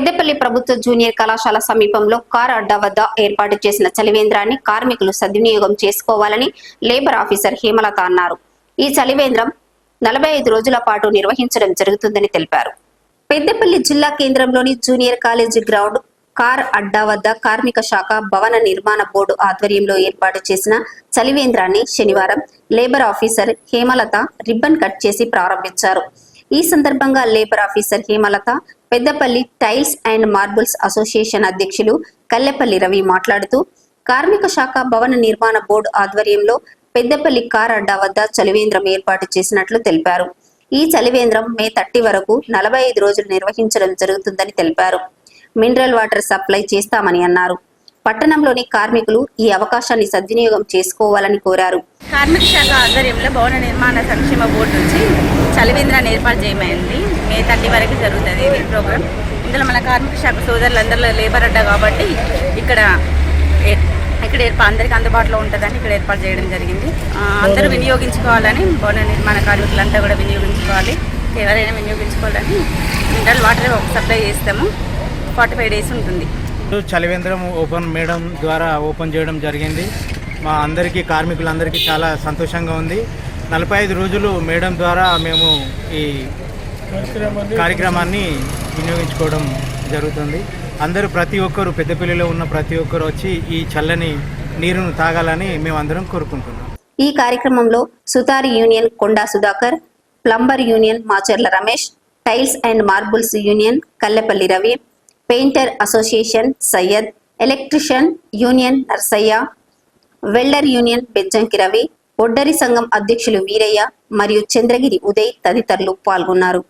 పెద్దపల్లి ప్రభుత్వ జూనియర్ కళాశాల సమీపంలో కార్ అడ్డా వద్ద ఏర్పాటు చేసిన చలివేంద్రాన్ని కార్మికులు సద్వినియోగం చేసుకోవాలని లేబర్ ఆఫీసర్ హేమలత అన్నారు. ఈ చలివేంద్రం నలభై ఐదు రోజుల పాటు నిర్వహించడం జరుగుతుందని తెలిపారు. పెద్దపల్లి జిల్లా కేంద్రంలోని జూనియర్ కాలేజీ గ్రౌండ్ కార్ అడ్డా వద్ద కార్మిక శాఖ భవన నిర్మాణ బోర్డు ఆధ్వర్యంలో ఏర్పాటు చేసిన చలివేంద్రాన్ని శనివారం labour officer Hemalatha ribbon cut చేసి ప్రారంభించారు. ఈ సందర్భంగా labour officer Hemalatha Peddapalli tiles and marbles association అధ్యక్షులు కల్లెపల్లి రవి మాట్లాడుతూ కార్మిక శాఖ భవన నిర్మాణ బోర్డు ఆధ్వర్యంలో పెద్దపల్లి కార్ అడ్డా వద్ద చలివేంద్రం ఏర్పాటు చేసినట్లు తెలిపారు. ఈ చలివేంద్రం మే థర్టీ వరకు నలభై ఐదు రోజులు నిర్వహించడం జరుగుతుందని తెలిపారు. మినరల్ వాటర్ సప్లై చేస్తామని అన్నారు. పట్టణంలోని కార్మికులు ఈ అవకాశాన్ని సద్వినియోగం చేసుకోవాలని కోరారు. కార్మిక శాఖ ఆధ్వర్యంలో భవన నిర్మాణ సంక్షేమ బోర్డు నుంచి చలివేంద్రాన్ని ఏర్పాటు చేయమైంది మే థర్టీ వరకు జరుగుతుంది ఈ ప్రోగ్రామ్ ఇందులో మన కార్మిక శాఖ సోదరులందరిలో లేబర్ అడ్డా కాబట్టి ఇక్కడ ఇక్కడ ఏర్పా అందరికీ అందుబాటులో ఉంటుందని ఇక్కడ ఏర్పాటు చేయడం జరిగింది. అందరూ వినియోగించుకోవాలని భవన నిర్మాణ కార్మికులంతా కూడా వినియోగించుకోవాలి. ఎవరైనా వినియోగించుకోవాలని మినరల్ వాటర్ సప్లై చేస్తాము. ఫార్టీ ఫైవ్ డేస్ ఉంటుంది. చలివేంద్రం ఓపెన్ మేడం ద్వారా ఓపెన్ చేయడం జరిగింది. మా అందరికీ కార్మికులందరికీ చాలా సంతోషంగా ఉంది. నలభై ఐదు రోజులు మేడం ద్వారా మేము ఈ కార్యక్రమాన్ని వినియోగించుకోవడం జరుగుతుంది. అందరూ ప్రతి ఒక్కరు పెద్దపల్లిలో ఉన్న ప్రతి ఒక్కరు వచ్చి ఈ చల్లని నీరును తాగాలని మేము అందరం కోరుకుంటున్నాం. ఈ కార్యక్రమంలో Sutari union Konda Sudhakar plumber union Macherla Ramesh tiles and marbles union Kallepalli Ravi painter association Syed electrician union Narsaiah welder union Bejjanki Ravi ఒడ్డరి సంఘం అధ్యక్షులు వీరయ్య మరియు చంద్రగిరి ఉదయ్ తదితరులు పాల్గొన్నారు.